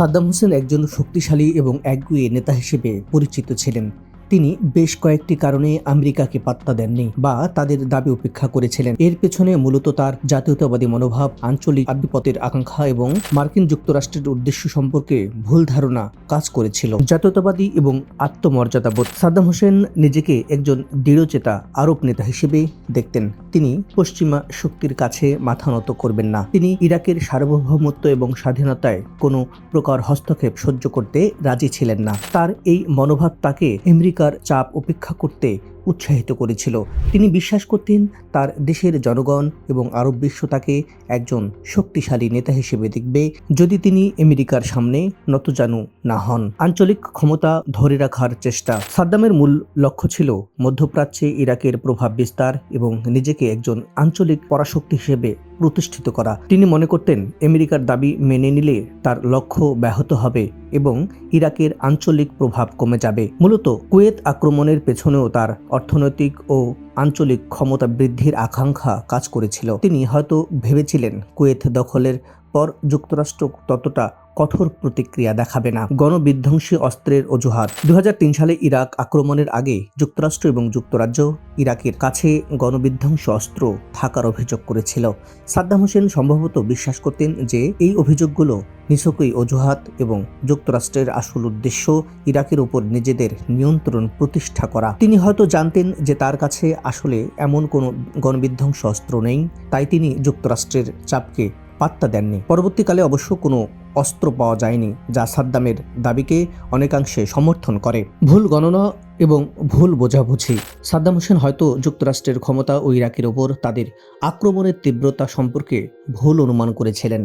সাদ্দাম হোসেন একজন শক্তিশালী এবং একগুয়ে নেতা হিসেবে পরিচিত ছিলেন। তিনি বেশ কয়েকটি কারণে আমেরিকাকে পাত্তা দেননি বা তাদের দাবি উপেক্ষা করেছিলেন। এর পেছনে মূলত তার জাতীয়তাবাদী মনোভাব, আঞ্চলিক আধিপত্যের আকাঙ্ক্ষা এবং মার্কিন যুক্তরাষ্ট্রের উদ্দেশ্য সম্পর্কে ভুল ধারণা কাজ করেছিল। জাতীয়তাবাদী এবং আত্মমর্যাদাবোধ। সাদ্দাম হোসেন নিজেকে একজন দৃঢ়চেতা আরব নেতা হিসেবে দেখতেন। তিনি পশ্চিমা শক্তির কাছে মাথা নত করবেন না। তিনি ইরাকের সার্বভৌমত্ব এবং স্বাধীনতায় কোনো প্রকার হস্তক্ষেপ সহ্য করতে রাজি ছিলেন না। তার এই মনোভাব তাকে আমেরিকার চাপ উপেক্ষা করতে উৎসাহিত করেছিল। তিনি বিশ্বাস করতেন তার দেশের জনগণ এবং আরব বিশ্ব তাকে একজন শক্তিশালী নেতা হিসেবে দেখবে যদি তিনি আমেরিকার সামনে নতজানু না হন। আঞ্চলিক ক্ষমতা ধরে রাখার চেষ্টা। সাদ্দামের মূল লক্ষ্য ছিল মধ্যপ্রাচ্যে ইরাকের প্রভাব বিস্তার এবং নিজেকে একজন আঞ্চলিক পরাশক্তি হিসেবে প্রতিষ্ঠিত করা। তিনি মনে করতেন, আমেরিকার দাবি মেনে নিলে তার লক্ষ্য ব্যাহত হবে এবং ইরাকের আঞ্চলিক প্রভাব কমে যাবে। মূলত, কুয়েত আক্রমণের পেছনেও তার অর্থনৈতিক ও আঞ্চলিক ক্ষমতা বৃদ্ধির আকাঙ্ক্ষা কাজ করেছিল। তিনি হয়তো ভেবেছিলেন, কুয়েত দখলের পর যুক্তরাষ্ট্র ততটা কঠোর প্রতিক্রিয়া দেখাবে না। গণবিধ্বংসী অস্ত্রের অজুহাত। দু হাজার তিন সালে ইরাক আক্রমণের আগে যুক্তরাষ্ট্র এবং যুক্তরাজ্য ইরাকের কাছে গণবিধ্বংসী অস্ত্র থাকার অভিযোগ করেছিল। সাদ্দাম হোসেন সম্ভবত বিশ্বাস করতেন যে এই অভিযোগগুলো নিছকই অজুহাত এবং যুক্তরাষ্ট্রের আসল উদ্দেশ্য ইরাকের উপর নিজেদের নিয়ন্ত্রণ প্রতিষ্ঠা করা। তিনি হয়তো জানতেন যে তার কাছে আসলে এমন কোনো গণবিধ্বংস অস্ত্র নেই, তাই তিনি যুক্তরাষ্ট্রের চাপকে পাত্তা দেননি। পরবর্তীকালে অবশ্য কোনো অস্ত্র পাওয়া যায়নি, যা সাদ্দামের দাবিকে অনেকাংশে সমর্থন করে। ভুল গণনা এবং ভুল বোঝাবুঝি। সাদ্দাম হোসেন হয়তো যুক্তরাষ্ট্রের ক্ষমতা ও ইরাকের ওপর তাদের আক্রমণের তীব্রতা সম্পর্কে ভুল অনুমান করেছিলেন।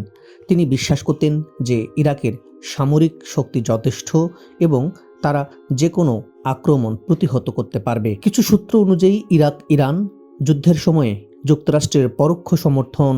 তিনি বিশ্বাস করতেন যে ইরাকের সামরিক শক্তি যথেষ্ট এবং তারা যে কোনো আক্রমণ প্রতিহত করতে পারবে। কিছু সূত্র অনুযায়ী ইরাক ইরান যুদ্ধের সময়ে যুক্তরাষ্ট্রের পরোক্ষ সমর্থন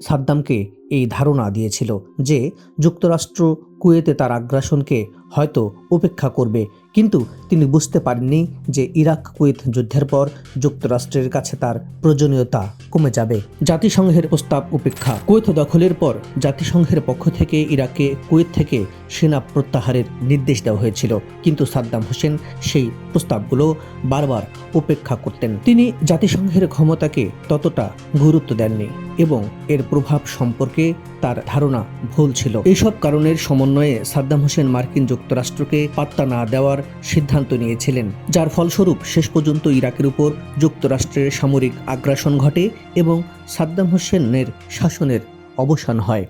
সাদ্দামকে এই ধারণা দিয়েছিল যে যুক্তরাষ্ট্র কুয়েতে তার আগ্রাসনকে হয়তো উপেক্ষা করবে, কিন্তু তিনি বুঝতে পারেননি যে ইরাক কুয়েত যুদ্ধের পর যুক্তরাষ্ট্রের কাছে তার প্রয়োজনীয়তা কমে যাবে। জাতিসংঘের প্রস্তাব উপেক্ষা। কুয়েত দখলের পর জাতিসংঘের পক্ষ থেকে ইরাকে কুয়েত থেকে সেনা প্রত্যাহারের নির্দেশ দেওয়া হয়েছিল, কিন্তু সাদ্দাম হোসেন সেই প্রস্তাবগুলো বারবার উপেক্ষা করতেন। তিনি জাতিসংঘের ক্ষমতাকে ততটা গুরুত্ব দেননি। এবং এর প্রভাব সম্পর্কে তার ধারণা ভুল ছিল। এসব কারণের সমন্বয়ে সাদ্দাম হোসেন মার্কিন যুক্তরাষ্ট্রকে পাত্তা না দেওয়ার সিদ্ধান্ত নিয়েছিলেন, যার ফলস্বরূপ শেষ পর্যন্ত ইরাকের উপর যুক্তরাষ্ট্রের সামরিক আগ্রাসন ঘটে এবং সাদ্দাম হোসেনের শাসনের অবসান হয়।